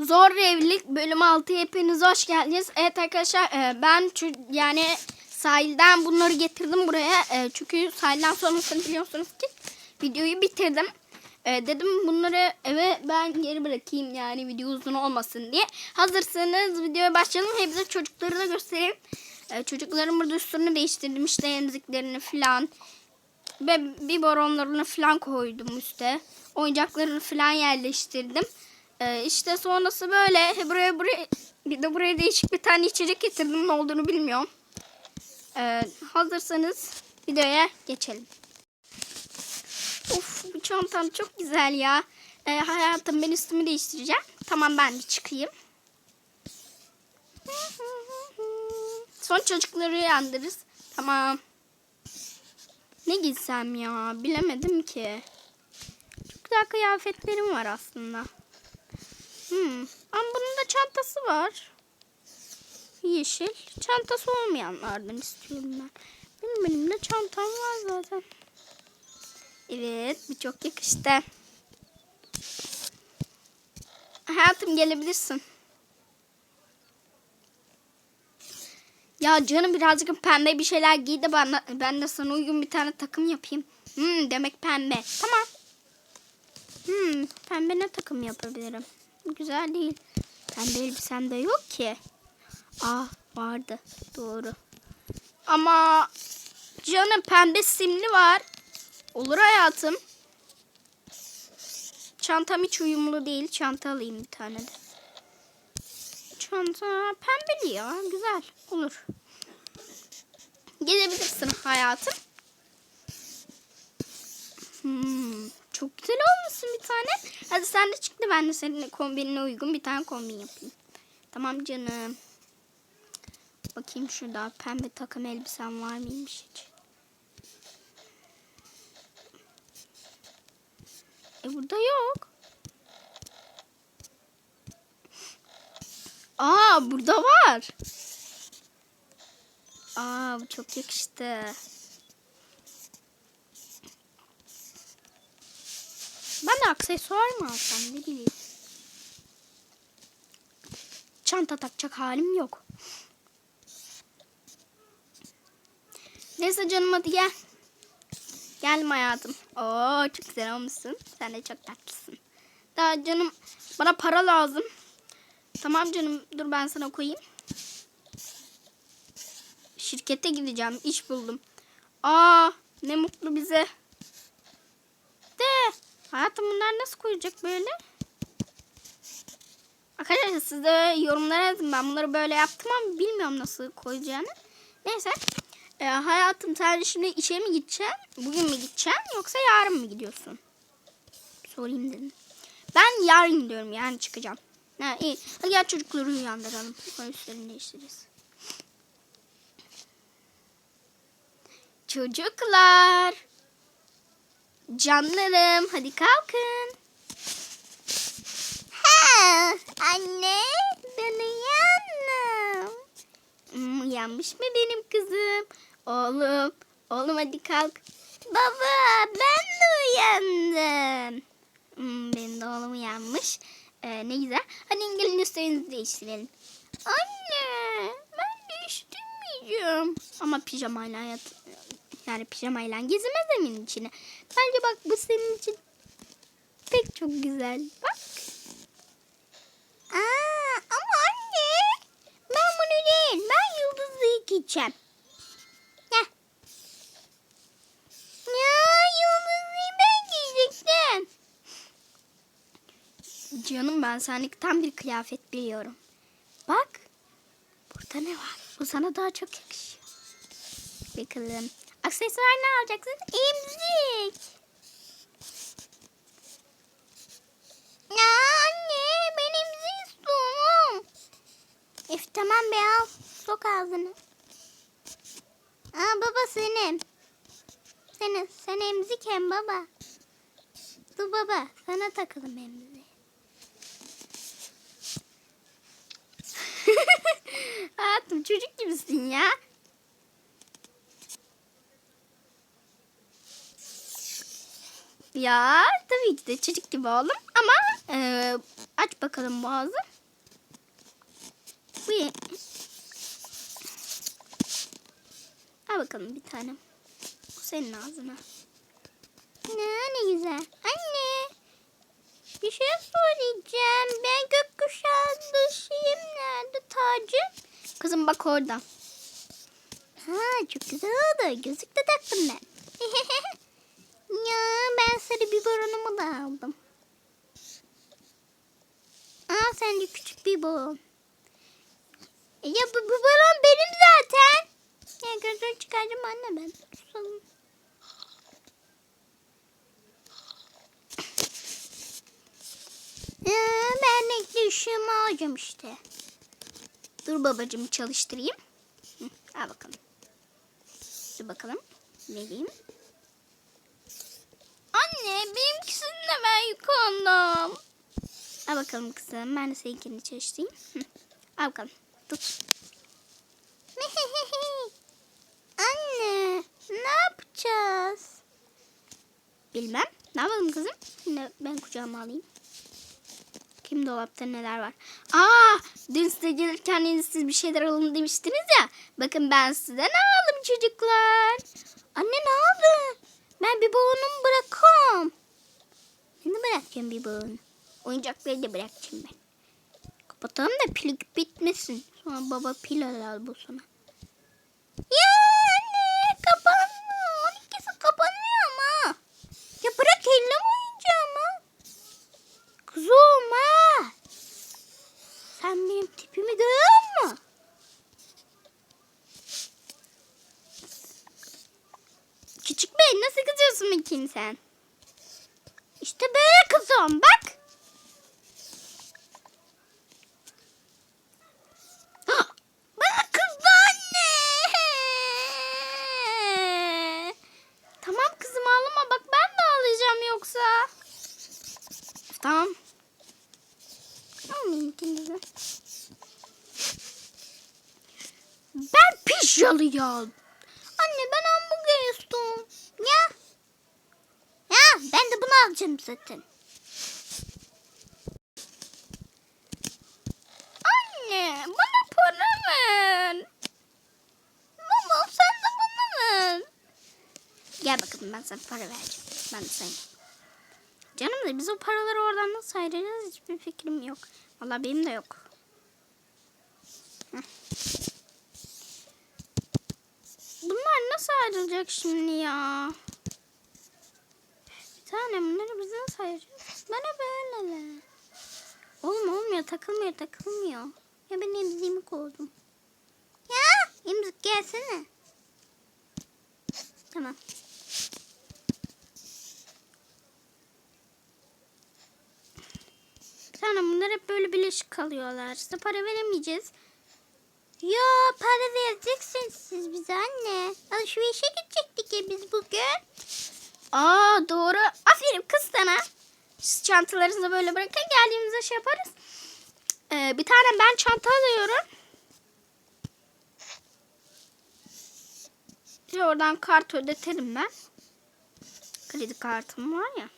Zor Evlilik bölüm 6 hepiniz hoş geldiniz. Evet arkadaşlar e, ben yani sahilden bunları getirdim buraya. E, çünkü sahilden sonrasını biliyorsunuz ki videoyu bitirdim. E, dedim bunları eve ben geri bırakayım yani video uzun olmasın diye. Hazırsanız videoya başlayalım. Hepsi çocukları da göstereyim. Çocukların burada üstünü değiştirdim işte emziklerini falan. Ve biberonlarını falan koydum üste. Oyuncaklarını falan yerleştirdim. Ee, işte sonrası böyle buraya buraya bir de buraya değişik bir tane içecek getirdim ne olduğunu bilmiyorum. Ee, hazırsanız videoya geçelim. Of bu çantam çok güzel ya. Ee, hayatım ben üstümü değiştireceğim. Tamam ben de çıkayım. Son çocukları uyandırırız. Tamam. Ne giysem ya bilemedim ki. Çok güzel kıyafetlerim var aslında. Hmm. Ama bunun da çantası var. Yeşil. Çantası olmayanlardan istiyorum ben. Benim benim de çantam var zaten. Evet bu çok yakıştı. Hayatım gelebilirsin. Ya canım birazcık pembe bir şeyler giy de ben, ben de sana uygun bir tane takım yapayım. Hmm, demek pembe. Tamam. Hmm, pembe ne takım yapabilirim? Güzel değil. Pembe elbisem de yok ki. Ah vardı. Doğru. Ama canım pembe simli var. Olur hayatım. Çantam hiç uyumlu değil. Çanta alayım bir tane de. Çanta pembeli ya. Güzel. Olur. Gelebilirsin hayatım. Hmm, çok güzel olmuşsun bir tane. Hadi sen de çıktı ben de senin kombinine uygun bir tane kombin yapayım. Tamam canım. Bakayım şurada pembe takım elbisem var mıymış hiç? E burada yok. Aa burada var. Aa bu çok yakıştı. Ben de aksesuar mı alsam ne bileyim. Çanta takacak halim yok. Neyse canım hadi gel. Gelme hayatım. Oo çok güzel olmuşsun. Sen de çok tatlısın. Daha canım bana para lazım. Tamam canım dur ben sana koyayım. Şirkete gideceğim. iş buldum. Aa ne mutlu bize. Hayatım bunlar nasıl koyacak böyle? Arkadaşlar siz de yorumlara yazın. Ben bunları böyle yaptım ama bilmiyorum nasıl koyacağını. Neyse. Ee, hayatım sen şimdi işe mi gideceksin? Bugün mü gideceksin yoksa yarın mı gidiyorsun? Sorayım dedim. Ben yarın gidiyorum yani çıkacağım. Ha, iyi. Hadi gel çocukları uyandıralım. Sonra üstlerini değiştiririz. Çocuklar. Canlarım hadi kalkın. Ha, anne ben uyandım. Hmm, uyanmış mı benim kızım? Oğlum, oğlum hadi kalk. Baba ben de uyandım. Hmm, benim de oğlum uyanmış. Ee, ne güzel. Hadi gelin üstlerinizi değiştirelim. Anne ben değiştirmeyeceğim. Ama pijamayla yat yani pijamayla gezemez evin içine. Bence bak bu senin için pek çok güzel. Bak. Aa, ama anne ben bunu değil ben yıldızlıyı giyeceğim. Canım ben senlik tam bir kıyafet biliyorum. Bak. Burada ne var? Bu sana daha çok yakışıyor. Bakalım. Aksesuar ne alacaksın? İmzik. Ya anne ben imzik istiyorum. Üf tamam be al. Sok ağzını. Aa baba senin. Senin, sen emzik hem baba. Dur baba sana takalım emzik. Hayatım çocuk gibisin ya. Ya tabii ki de çocuk gibi oğlum ama e, aç bakalım boğazı. Bu Al bakalım bir tane. Bu senin ağzına. Ne ne güzel. Anne. Bir şey söyleyeceğim. Ben gökkuşağı dışıyım. Nerede tacım? Kızım bak orada. Ha çok güzel oldu. Gözlük de taktım ben. ya ben sarı biberonumu da aldım. Aa sen de küçük biberon. Ya bu biberon benim zaten. Ya gözünü çıkaracağım anne ben. Susalım. Ya, ben renkli ışığımı alacağım işte. Dur babacığım çalıştırayım. Hı, al bakalım. Dur bakalım. Vereyim. Anne benimkisini de ben yıkandım. Al bakalım kızım. Ben de seninkini çalıştırayım. Al bakalım. Tut. Anne ne yapacağız? Bilmem. Ne yapalım kızım? Şimdi ben kucağıma alayım. Kim dolapta neler var? Aa, dün size gelirken siz bir şeyler alın demiştiniz ya. Bakın ben size ne aldım çocuklar. Anne ne aldın? Ben bir boğunumu bırakam. Ne bırakacağım bir boğunu? Oyuncakları da bırakacağım ben. Kapatalım da pil bitmesin. Sonra baba pil alır bu sana. Ya anne kapanmıyor. 12'si kapanıyor ama. Ya bırak elim oyuncağımı. Kuzum ha. Sen benim tipimi görüyor musun? Küçük bey nasıl kızıyorsun Mekin sen? İşte böyle kızıyorum bak. Bana kızdı anne. Tamam kızım ağlama bak ben de ağlayacağım yoksa. Tamam. Almayayım ikinizi. Ben pijjalıyım. Anne ben hamburger istiyorum. Ya. Ya ben de bunu alacağım zaten. Anne bana para ver. Baba sen de bana ver. Gel bakalım ben sana para vereceğim. Ben de sana. Canım da biz o paraları oradan nasıl ayıracağız hiçbir fikrim yok. Valla benim de yok. Heh. Bunlar nasıl ayrılacak şimdi ya? Bir tane bunları biz nasıl ayıracağız? Bana böyle ver. Oğlum olmuyor takılmıyor takılmıyor. Ya ben emziğimi koydum. Ya emzik gelsene. Tamam. Sonra bunlar hep böyle bileşik kalıyorlar. İşte para veremeyeceğiz. Ya para vereceksiniz siz bize anne. Alışverişe gidecektik ya biz bugün. Aa doğru. Aferin kız sana. Siz çantalarınızı böyle bırakın geldiğimizde şey yaparız. Ee, bir tane ben çanta alıyorum. Oradan kart ödetelim ben. Kredi kartım var ya.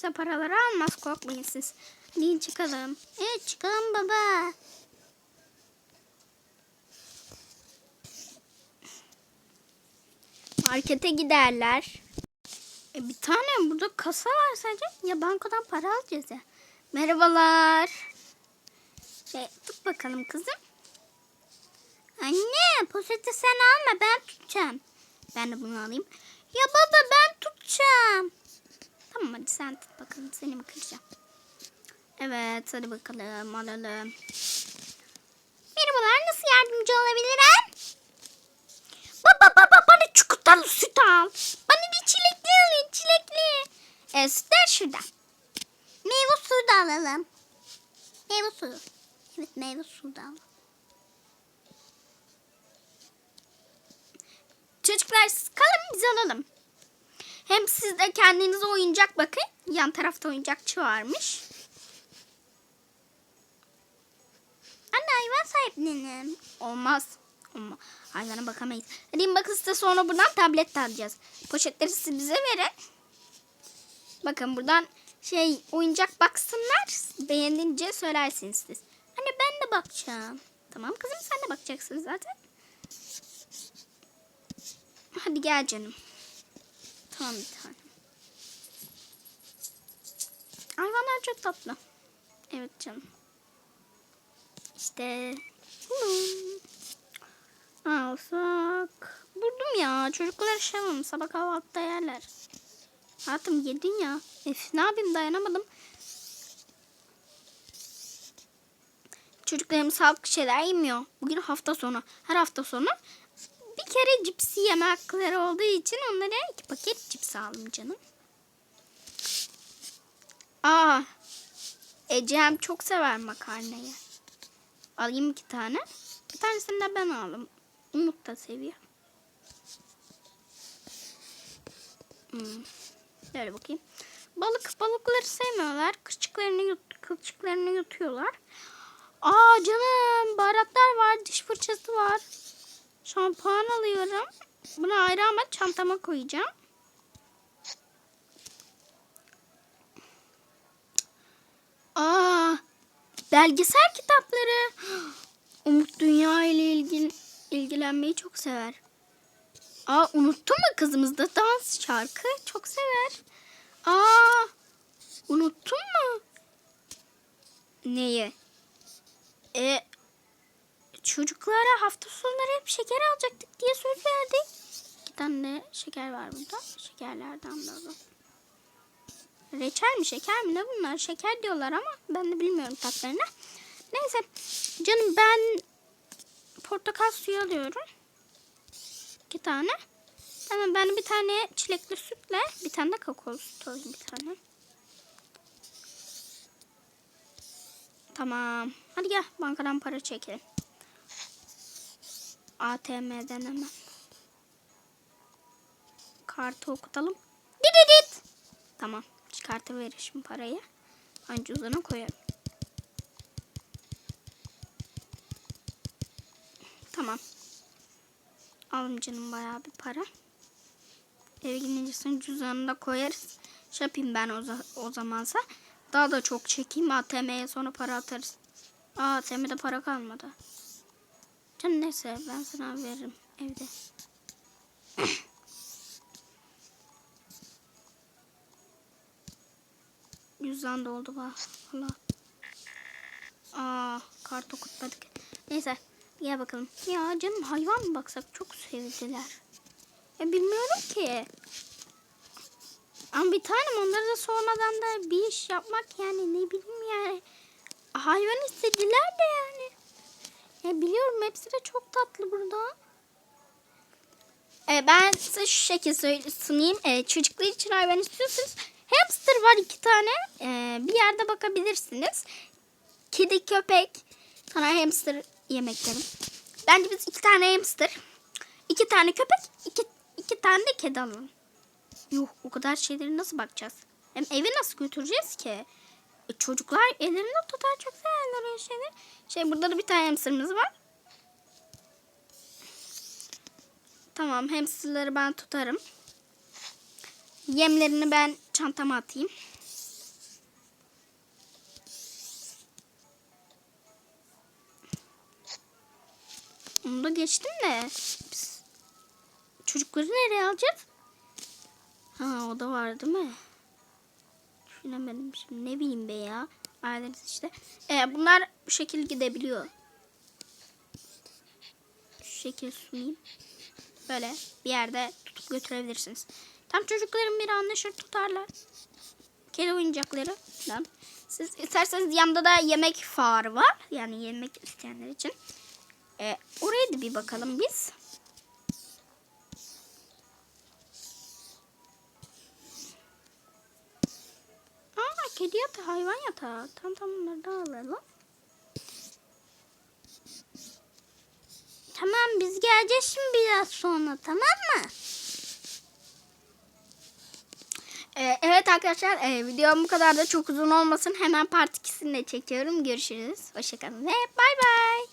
Kimse paraları almaz korkmayın siz. Hadi çıkalım. Evet çıkalım baba. Markete giderler. E, bir tane burada kasa var sadece. Ya bankadan para alacağız ya. Merhabalar. E, tut bakalım kızım. Anne poşeti sen alma ben tutacağım. Ben de bunu alayım. Ya baba ben tutacağım. Tamam hadi sen tut bakalım seni mi kıracağım. Evet hadi bakalım alalım. Merhabalar nasıl yardımcı olabilirim? Baba baba bana çikolatalı süt al. Bana bir çilekli alayım çilekli. E, sütler şurada. Meyve suyu da alalım. Meyve suyu. Evet meyve suyu da alalım. Çocuklar kalın biz alalım. Hem siz de kendinize oyuncak bakın. Yan tarafta oyuncakçı varmış. Anne hayvan sahiplenim. Olmaz. Olmaz. Hayvana bakamayız. Hadi bakın size sonra buradan tablet de alacağız. Poşetleri siz bize verin. Bakın buradan şey oyuncak baksınlar. Beğenince söylersiniz siz. Hani ben de bakacağım. Tamam kızım sen de bakacaksın zaten. Hadi gel canım. Tamam bir tane. Hayvanlar çok tatlı. Evet canım. İşte. Alsak. Buldum ya. Çocuklar şey yapalım. Sabah kahvaltıda yerler. Hayatım yedin ya. Ef, ne yapayım dayanamadım. Çocuklarım sağlıklı şeyler yemiyor. Bugün hafta sonu. Her hafta sonu kere cipsi yeme hakları olduğu için onlara iki paket cips aldım canım. Aa, Ecem çok sever makarnayı. Alayım iki tane. Bir tanesini de ben aldım. Umut da seviyor. Hmm. Böyle bakayım. Balık balıkları sevmiyorlar. Kılçıklarını yut, kılçıklarını yutuyorlar. Aa canım baharatlar var, diş fırçası var. Şampuan alıyorum. Bunu ayrı ama çantama koyacağım. Aa belgesel kitapları. Umut dünya ile ilgin, ilgilenmeyi çok sever. Aa unuttun mu kızımız da dans şarkı çok sever. Aa unuttun mu? Neyi? E çocuklara hafta sonları hep şeker alacaktık diye söz verdik. İki tane şeker var burada. Şekerlerden de. Reçel mi şeker mi ne bunlar? Şeker diyorlar ama ben de bilmiyorum tatlarını. Neyse canım ben portakal suyu alıyorum. İki tane. Tamam ben bir tane çilekli sütle bir tane de kakao süt alayım bir tane. Tamam. Hadi gel bankadan para çekelim. ATM'den hemen. Kartı okutalım. Dididit. Tamam. Çıkartıverir şimdi parayı. Önce uzana koyarım. Tamam. Alım canım bayağı bir para. Eve gidince senin cüzdanını da koyarız. Şey yapayım ben o, o zamansa. Daha da çok çekeyim. ATM'ye sonra para atarız. Aa, ATM'de para kalmadı. Canım neyse ben sana veririm evde. Cüzdan doldu bak. Allah. Aa, kart okutmadık. Neyse gel bakalım. Ya canım hayvan mı baksak çok sevdiler. Ya bilmiyorum ki. Ama bir tanem onları da sormadan da bir iş yapmak yani ne bileyim yani. Hayvan istediler de yani. Ya biliyorum hepsi de çok tatlı burada. E, ben size şu şekilde sunayım. E, çocuklar için hayvan istiyorsanız hamster var iki tane. E, bir yerde bakabilirsiniz. Kedi, köpek, sonra hamster yemeklerim. Bence biz iki tane hamster, iki tane köpek, iki, iki tane de kedi alalım. Yuh o kadar şeyleri nasıl bakacağız? Hem eve nasıl götüreceğiz ki? Çocuklar ellerinde tutar çok severler öyle şeyleri. Şey burada da bir tane hamsterımız var. Tamam hamsterları ben tutarım. Yemlerini ben çantama atayım. Onu da geçtim de. Çocukları nereye alacağız? Ha o da var değil mi? Düşünemedim şimdi ne bileyim be ya. Aileniz işte. Ee, bunlar bu şekil gidebiliyor. Şu şekil sunayım. Böyle bir yerde tutup götürebilirsiniz. Tam çocukların bir anlaşır tutarlar. Kedi oyuncakları falan. Siz isterseniz yanında da yemek farı var. Yani yemek isteyenler için. Ee, oraya da bir bakalım biz. Yatağı, hayvan yatağı. Tam tam bunları alalım. Tamam biz geleceğiz şimdi biraz sonra tamam mı? Ee, evet arkadaşlar e, videom bu kadar da çok uzun olmasın. Hemen part 2'sini de çekiyorum. Görüşürüz. Hoşçakalın ve bay bay.